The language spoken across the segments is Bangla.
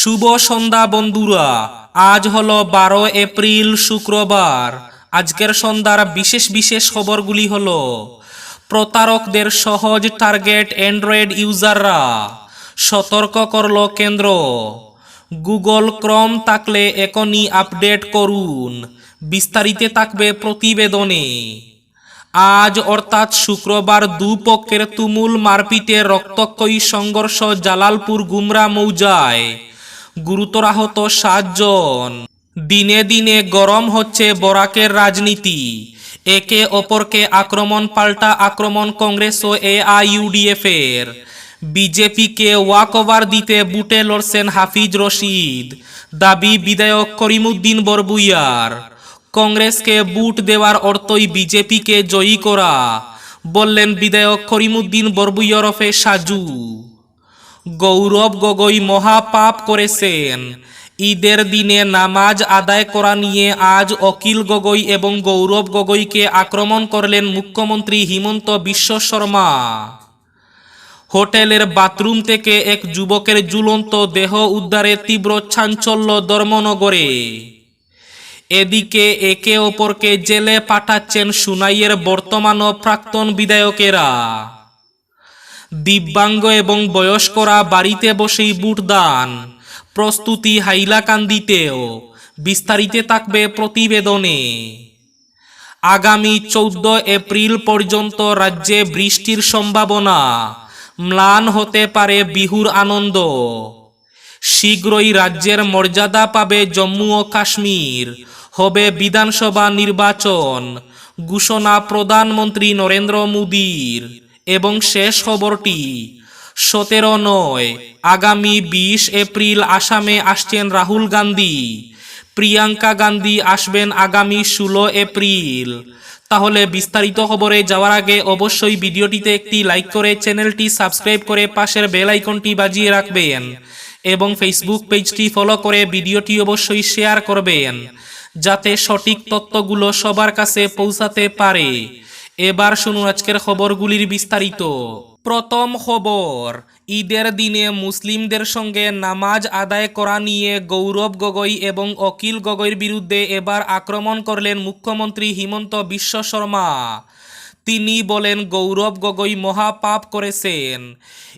শুভ সন্ধ্যা বন্ধুরা। আজ হলো বারো এপ্রিল শুক্রবার। আজকের সন্ধ্যার বিশেষ বিশেষ খবরগুলি হল, প্রতারকদের সহজ টার্গেট অ্যান্ড্রয়েড ইউজাররা, সতর্ক করল কেন্দ্র, গুগল ক্রম থাকলে এখনই আপডেট করুন, বিস্তারিতে থাকবে প্রতিবেদনে। আজ অর্থাৎ শুক্রবার দুপক্ষের তুমুল মারপিটে রক্তক্ষয়ী সংঘর্ষ জালালপুর গুমরা মৌজায়। গুরুতর আহত সাতজন। দিনে দিনে গরম হচ্ছে বরাকের রাজনীতি। একে অপরকে আক্রমণ পাল্টা আক্রমণ কংগ্রেস ও এআইইউডিএফ এর বিজেপিকে ওয়াক ওভার দিতে বুটে লড়ছেন হাফিজ রশিদ। দাবি বিধায়ক করিমুদ্দিন বরবুইয়ার। কংগ্রেসকে বুট দেওয়ার অর্থই বিজেপিকে জয়ী করা। বললেন বিধায়ক করিমুদ্দিন বরবুইয়রফে সাজু। গৌরব গগৈ মহাপাপ করেছেন। ঈদের দিনে নামাজ আদায় করা নিয়ে আজ অকিল গগৈ এবং গৌরব গগৈকে আক্রমণ করলেন মুখ্যমন্ত্রী হিমন্ত বিশ্ব শর্মা। হোটেলের বাথরুম থেকে এক যুবকের ঝুলন্ত দেহ উদ্ধারে তীব্র চাঞ্চল্য ধর্মনগরে। এদিকে একে অপরকে জেলে পাঠাচ্ছেন সুনাইয়ের বর্তমান ও প্রাক্তন বিধায়কেরা। দিব্যাঙ্গ এবং বয়স্করা বাড়িতে বসেই বুটদান প্রস্তুতি হাইলাকান্দিতেও বিস্তারিতে থাকবে প্রতিবেদনে। আগামী চৌদ্দ এপ্রিল পর্যন্ত রাজ্যে বৃষ্টির সম্ভাবনা ম্লান হতে পারে বিহুর আনন্দ। শীঘ্রই রাজ্যের মর্যাদা পাবে জম্মু ও কাশ্মীর, হবে বিধানসভা নির্বাচন, ঘোষণা প্রধানমন্ত্রী নরেন্দ্র মোদীর। এবং শেষ খবরটি সতেরো নয়। আগামী বিশ এপ্রিল আসামে আসছেন রাহুল গান্ধী। প্রিয়াঙ্কা গান্ধী আসবেন আগামী ষোলো এপ্রিল। তাহলে বিস্তারিত খবরে যাওয়ার আগে অবশ্যই ভিডিওটিতে একটি লাইক করে চ্যানেলটি সাবস্ক্রাইব করে পাশের বেল আইকনটি বাজিয়ে রাখবেন এবং ফেসবুক পেজটি ফলো করে ভিডিওটি অবশ্যই শেয়ার করবেন, যাতে সঠিক তথ্যগুলো সবার কাছে পৌঁছাতে পারে। এবার শুনুন আজকের খবরগুলির বিস্তারিত। প্রথম খবর, ঈদের দিনে মুসলিমদের সঙ্গে নামাজ আদায় করা নিয়ে গৌরব গগৈ এবং অকিল গগৈর বিরুদ্ধে এবার আক্রমণ করলেন মুখ্যমন্ত্রী হিমন্ত বিশ্ব শর্মা। তিনি বলেন, গৌরব গগৈ মহাপাপ করেছেন।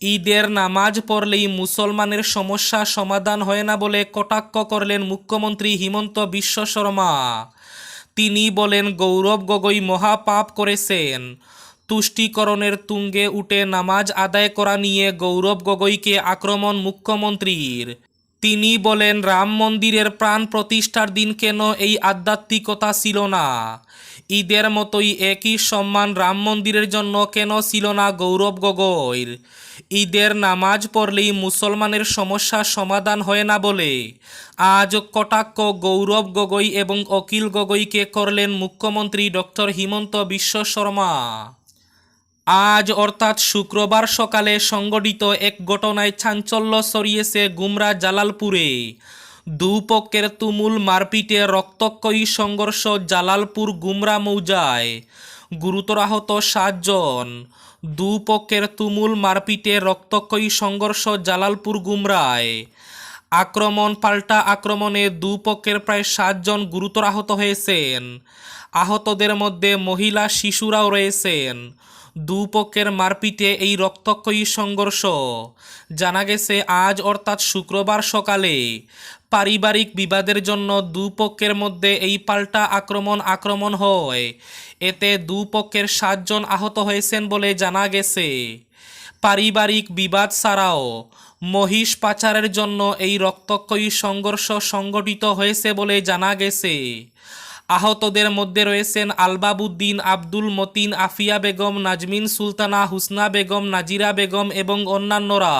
ঈদের নামাজ পড়লেই মুসলমানের সমস্যা সমাধান হয় না বলে কটাক্ষ করলেন মুখ্যমন্ত্রী হিমন্ত বিশ্ব শর্মা। তিনি বলেন, গৌরব গগৈ মহাপাপ করেছেন। তুষ্টিকরণের তুঙ্গে উঠে নামাজ আদায় করা নিয়ে গৌরব গগৈকে আক্রমণ মুখ্যমন্ত্রীর। তিনি বলেন, রাম মন্দিরের প্রাণ প্রতিষ্ঠার দিন কেন এই আধ্যাত্মিকতা ছিল না? ঈদের মতোই একই সম্মান রাম মন্দিরের জন্য কেন ছিল না গৌরব গগৈর? ঈদের নামাজ পড়লেই মুসলমানের সমস্যা সমাধান হয় না বলে। আজ কটাক্ষ গৌরব গগৈ এবং অকিল গগৈকে করলেন মুখ্যমন্ত্রী ডক্টর হিমন্ত বিশ্ব শর্মা। আজ অর্থাৎ শুক্রবার সকালে সংগঠিত এক ঘটনায় চাঞ্চল্য সরিয়েছে গুমরা জালালপুরে। দুপক্ষের তুমুল মারপিটে রক্তক্ষয়ী সংঘর্ষ জালালপুর গুমরা মৌজায়। গুরুতর আহত সাতজন। দুপক্ষের তুমুল মারপিটে রক্তক্ষয়ী সংঘর্ষ জালালপুর গুমরায়। আক্রমণ, পাল্টা আক্রমণে দুপক্ষের প্রায় সাতজন গুরুতর আহত হয়েছেন। আহতদের মধ্যে মহিলা শিশুরাও রয়েছেন। দুপক্ষের মারপিটে এই রক্তক্ষয়ী সংঘর্ষ। জানা গেছে, আজ অর্থাৎ শুক্রবার সকালে পারিবারিক বিবাদের জন্য দুপক্ষের মধ্যে এই পাল্টা আক্রমণ আক্রমণ হয়। এতে দুপক্ষের সাতজন আহত হয়েছেন বলে জানা গেছে। পারিবারিক বিবাদ ছাড়াও মহিষ পাচারের জন্য এই রক্তক্ষয়ী সংঘর্ষ সংগঠিত হয়েছে বলে জানা গেছে। আহতদের মধ্যে রয়েছেন আলবাবুদ্দিন আব্দুল মতিন, আফিয়া বেগম, নাজমিন সুলতানা, হুসনা বেগম, নাজিরা বেগম এবং অন্যান্যরা।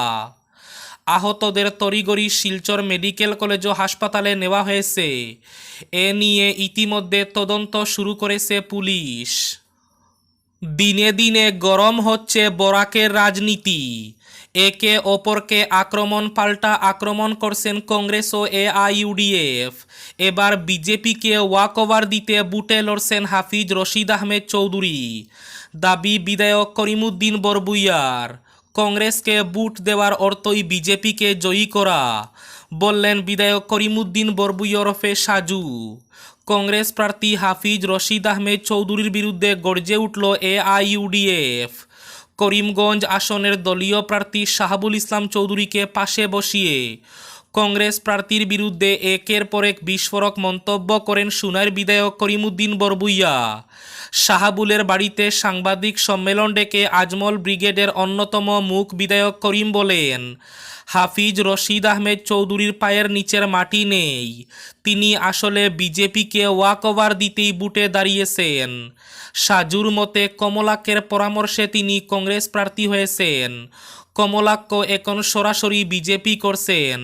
আহতদের তরিগরি শিলচর মেডিকেল কলেজ ও হাসপাতালে নেওয়া হয়েছে। এ নিয়ে ইতিমধ্যে তদন্ত শুরু করেছে পুলিশ। দিনে দিনে গরম হচ্ছে বরাকের রাজনীতি। একে অপরকে আক্রমণ পাল্টা আক্রমণ করছেন কংগ্রেস ও এআইইউডিএফ। এবার বিজেপিকে ওয়াক ওভার দিতে বুটে লড়ছেন হাফিজ রশিদ আহমেদ চৌধুরী। দাবি, বিধায়ক করিমুদ্দিন বরবুইয়ার। কংগ্রেসকে বুট দেওয়ার অর্থই বিজেপিকে জয়ী করা। বললেন বিধায়ক করিমুদ্দিন বরবুই ওরফে সাজু। কংগ্রেস প্রার্থী হাফিজ রশিদ আহমেদ চৌধুরীর বিরুদ্ধে গর্জে উঠল এআইইউডিএফ। করিমগঞ্জ আসনের দলীয় প্রার্থী শাহাবুল ইসলাম চৌধুরীকে পাশে বসিয়ে কংগ্রেস প্রার্থীর বিরুদ্ধে একের পর এক বিস্ফোরক মন্তব্য করেন সুনার বিধায়ক করিমুদ্দিন বরবুইয়া। শাহাবুলের বাড়িতে সাংবাদিক সম্মেলন ডেকে আজমল ব্রিগেডের অন্যতম মুখ বিধায়ক করিম বলেন হাফিজ রশিদ আহমেদ চৌধুরীর পায়ের নিচের মাটি নেই। তিনি আসলে বিজেপিকে ওয়াক ওভার দিতেই বুটে দাঁড়িয়েছেন। সাজুর মতে কমলাকের পরামর্শে তিনি কংগ্রেস প্রার্থী হয়েছেন। কমলাক্ষ এখন সরাসরি বিজেপি করছেন।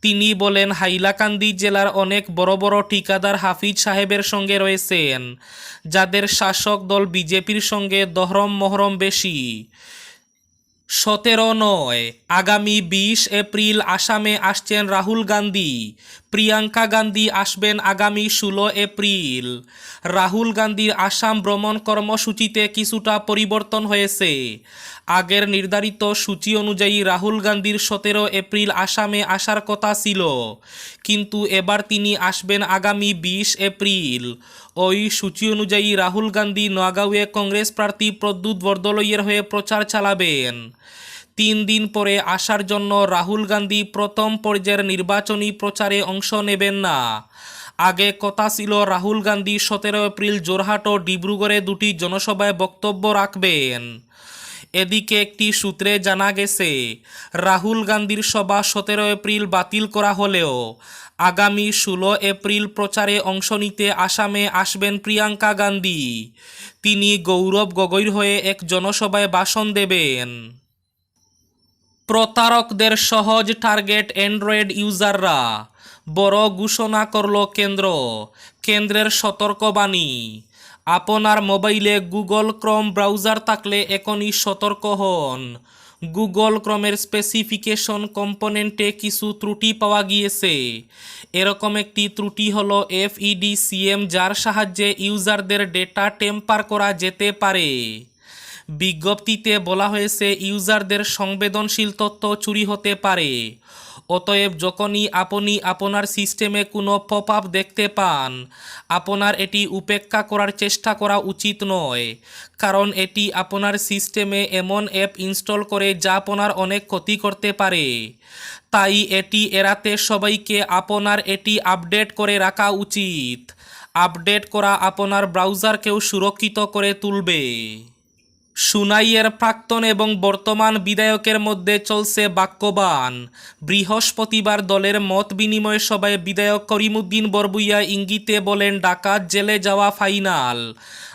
তিনি বলেন, হাইলাকান্দি জেলার অনেক বড় বড় ঠিকাদার হাফিজ সাহেবের সঙ্গে রয়েছেন, যাদের শাসক দল বিজেপির সঙ্গে দহরম মহরম বেশি। সতেরো নয়। আগামী বিশ এপ্রিল আসামে আসছেন রাহুল গান্ধী। প্রিয়াঙ্কা গান্ধী আসবেন আগামী ষোলো এপ্রিল। রাহুল গান্ধীর আসাম ভ্রমণ কর্মসূচিতে কিছুটা পরিবর্তন হয়েছে। আগের নির্ধারিত সূচি অনুযায়ী রাহুল গান্ধীর সতেরো এপ্রিল আসামে আসার কথা ছিল। কিন্তু এবার তিনি আসবেন আগামী বিশ এপ্রিল। ওই সূচি অনুযায়ী রাহুল গান্ধী নোয়াগাঁওয়ে কংগ্রেস প্রার্থী প্রদ্যুৎ বরদলৈয়ের হয়ে প্রচার চালাবেন। তিন দিন পরে আসার জন্য রাহুল গান্ধী প্রথম পর্যায়ের নির্বাচনী প্রচারে অংশ নেবেন না। আগে কথা ছিল রাহুল গান্ধী সতেরো এপ্রিল জোরহাট ও ডিব্রুগড়ে দুটি জনসভায় বক্তব্য রাখবেন। এদিকে একটি সূত্রে জানা গেছে, রাহুল গান্ধীর সভা সতেরো এপ্রিল বাতিল করা হলেও আগামী ষোলো এপ্রিল প্রচারে অংশ নিতে আসামে আসবেন প্রিয়াঙ্কা গান্ধী। তিনি গৌরব গগৈর হয়ে এক জনসভায় ভাষণ দেবেন। প্রতারকদের সহজ টার্গেট অ্যান্ড্রয়েড ইউজাররা। বড় ঘোষণা করল কেন্দ্র। কেন্দ্রের সতর্কবাণী। আপনার মোবাইলে গুগল ক্রম ব্রাউজার থাকলে এখনই সতর্ক হন। গুগল ক্রমের স্পেসিফিকেশন কম্পোনেন্টে কিছু ত্রুটি পাওয়া গিয়েছে। এরকম একটি ত্রুটি হলো এফইডি সিএম, যার সাহায্যে ইউজারদের ডেটা টেম্পার করা যেতে পারে। বিজ্ঞপ্তিতে বলা হয়েছে, ইউজারদের সংবেদনশীল তথ্য চুরি হতে পারে। অতএব যখনই আপনি আপনার সিস্টেমে কোনো পপ আপ দেখতে পান, আপনার এটি উপেক্ষা করার চেষ্টা করা উচিত নয়, কারণ এটি আপনার সিস্টেমে এমন অ্যাপ ইনস্টল করে যা আপনার অনেক ক্ষতি করতে পারে। তাই এটি এড়াতে সবাইকে আপনার এটি আপডেট করে রাখা উচিত। আপডেট করা আপনার ব্রাউজারকেও সুরক্ষিত করে তুলবে। সুনাইয়ের প্রাক্তন এবং বর্তমান বিধায়কের মধ্যে চলছে বাক্যবান। বৃহস্পতিবার দলের মত বিনিময় সভায় বিধায়ক করিমুদ্দিন বরবুইয়া ইঙ্গিতে বলেন, ডাকাত জেলে যাওয়া ফাইনাল।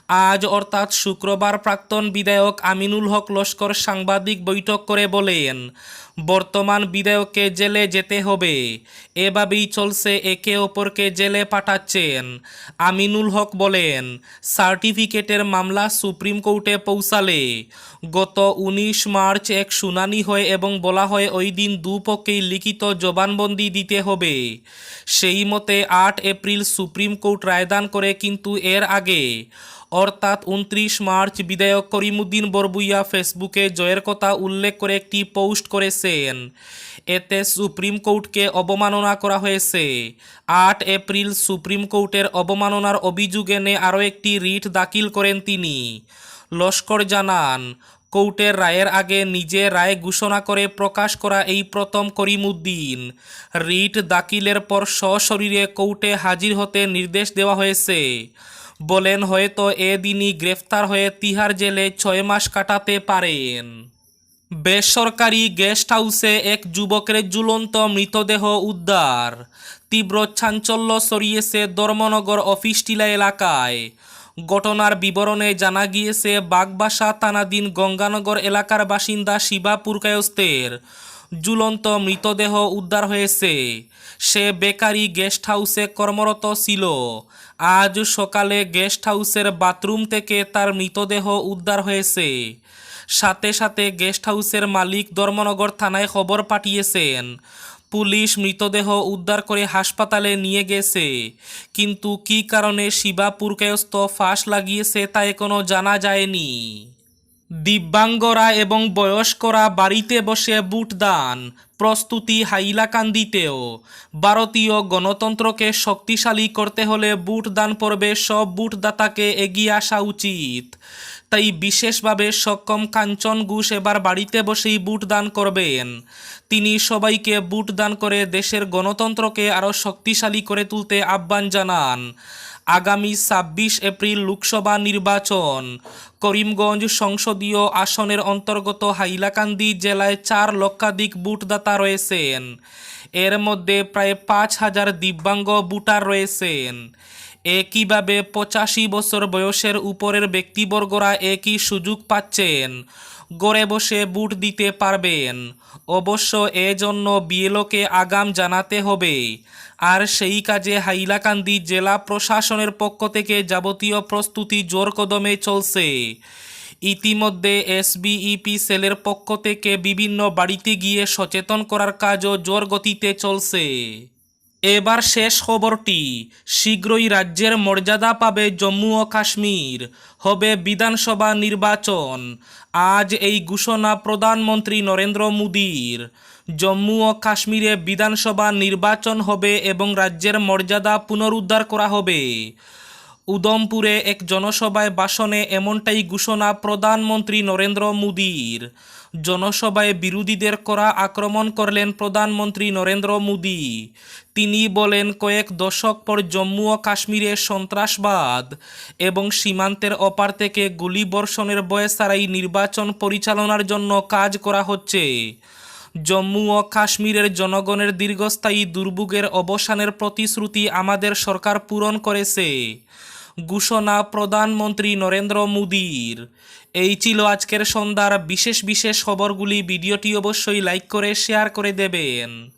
আজ অর্থাৎ শুক্রবার প্রাক্তন বিধায়ক আমিনুল হক লস্কর সাংবাদিক বৈঠক করে বলেন, বর্তমান বিধায়ককে জেলে যেতে হবে। এভাবেই চলছে একে অপরকে জেলে পাঠাচ্ছেন। আমিনুল হক বলেন, সার্টিফিকেটের মামলা সুপ্রিম কোর্টে পৌঁছালে। গত উনিশ মার্চ এক শুনানি হয় এবং বলা হয় ওই দিন দুপক্ষেই লিখিত জবানবন্দি দিতে হবে। সেই মতে আট এপ্রিল সুপ্রিম কোর্ট রায়দান করে, কিন্তু এর আগে অর্থাৎ উনত্রিশ মার্চ বিধায়ক করিমুদ্দিন বরবুইয়া ফেসবুকে জয়ের কথা উল্লেখ করে একটি পোস্ট করেছেন। এতে সুপ্রিম কোর্টকে অবমাননা করা হয়েছে। আট এপ্রিল সুপ্রিম কোর্টের অবমাননার অভিযোগ এনে আরও একটি রিট দাখিল করেন তিনি। লস্কর জানান, কোর্টের রায়ের আগে নিজে রায় ঘোষণা করে প্রকাশ করা এই প্রথম করিমুদ্দিন। রিট দাখিলের পর সশরীরে কোর্টে হাজির হতে নির্দেশ দেওয়া হয়েছে। বলেন, হয়তো এদিনই গ্রেফতার হয়ে তিহার জেলে ছয় মাস কাটাতে পারেন। বেসরকারি গেস্ট হাউসে এক যুবকের ঝুলন্ত মৃতদেহ উদ্ধার। তীব্র চাঞ্চল্য ছড়িয়েছে ধর্মনগর অফিস টিলা এলাকায়। ঘটনার বিবরণে জানা গিয়েছে, বাগবাসা তানাদিন গঙ্গানগর এলাকার বাসিন্দা শিবা পুরকায়স্তের ঝুলন্ত মৃতদেহ উদ্ধার হয়েছে। সে বেকারি গেস্ট হাউসে কর্মরত ছিল। আজ সকালে গেস্ট হাউসের বাথরুম থেকে তার মৃতদেহ উদ্ধার হয়েছে। সাথে সাথে গেস্ট হাউসের মালিক ধর্মনগর থানায় খবর পাঠিয়েছেন। পুলিশ মৃতদেহ উদ্ধার করে হাসপাতালে নিয়ে গেছে। কিন্তু কি কারণে শিবা পুরকায়স্ত ফাঁস লাগিয়েছে তা এখনও জানা যায়নি। দিব্যাঙ্গরা এবং বয়স্করা বাড়িতে বসে বুট দান, প্রস্তুতি হাইলাকান্দিতেও। ভারতীয় গণতন্ত্রকে শক্তিশালী করতে হলে বুট দান পর্বে সব বুটদাতাকে এগিয়ে আসা উচিত। তাই বিশেষভাবে সক্ষম কাঞ্চন ঘোষ এবার বাড়িতে বসেই বুট দান করবেন। তিনি সবাইকে বুট দান করে দেশের গণতন্ত্রকে আরও শক্তিশালী করে তুলতে আহ্বান জানান। আগামী ছাব্বিশ এপ্রিল লোকসভা নির্বাচন। করিমগঞ্জ সংসদীয় আসনের অন্তর্গত হাইলাকান্দি জেলায় চার লক্ষাধিক বুটদাতা রয়েছেন। এর মধ্যে প্রায় পাঁচ হাজার দিব্যাঙ্গ বুটার রয়েছেন। একইভাবে পঁচাশি বছর বয়সের উপরের ব্যক্তিবর্গরা একই সুযোগ পাচ্ছেন। গড়ে বসে বুট দিতে পারবেন। অবশ্য এজন্য বিএলওকে আগাম জানাতে হবে। আর সেই কাজে হাইলাকান্দি জেলা প্রশাসনের পক্ষ থেকে যাবতীয় প্রস্তুতি জোর কদমে চলছে। ইতিমধ্যে এসবিইপি সেলের পক্ষ থেকে বিভিন্ন বাড়িতে গিয়ে সচেতন করার কাজও জোর গতিতে চলছে। এবার শেষ খবরটি। শীঘ্রই রাজ্যের মর্যাদা পাবে জম্মু ও কাশ্মীর। হবে বিধানসভা নির্বাচন। আজ এই ঘোষণা প্রধানমন্ত্রী নরেন্দ্র মোদীর। জম্মু ও কাশ্মীরে বিধানসভা নির্বাচন হবে এবং রাজ্যের মর্যাদা পুনরুদ্ধার করা হবে। উদমপুরে এক জনসভায় ভাষণে এমনটাই ঘোষণা প্রধানমন্ত্রী নরেন্দ্র মোদীর। জনসভায় বিরোধীদের করা আক্রমণ করলেন প্রধানমন্ত্রী নরেন্দ্র মোদী। তিনি বলেন, কয়েক দশক পর জম্মু ও কাশ্মীরে সন্ত্রাসবাদ এবং সীমান্তের অপার থেকে গুলিবর্ষণের বয়ে ছাড়াই নির্বাচন পরিচালনার জন্য কাজ করা হচ্ছে। জম্মু ও কাশ্মীরের জনগণের দীর্ঘস্থায়ী দুর্ভোগের অবসানের প্রতিশ্রুতি আমাদের সরকার পূরণ করেছে। ঘোষণা প্রধানমন্ত্রী নরেন্দ্র মোদীর। এই ছিল আজকের সন্ধ্যার বিশেষ বিশেষ খবরগুলি। ভিডিওটি অবশ্যই লাইক করে, শেয়ার করে দেবেন।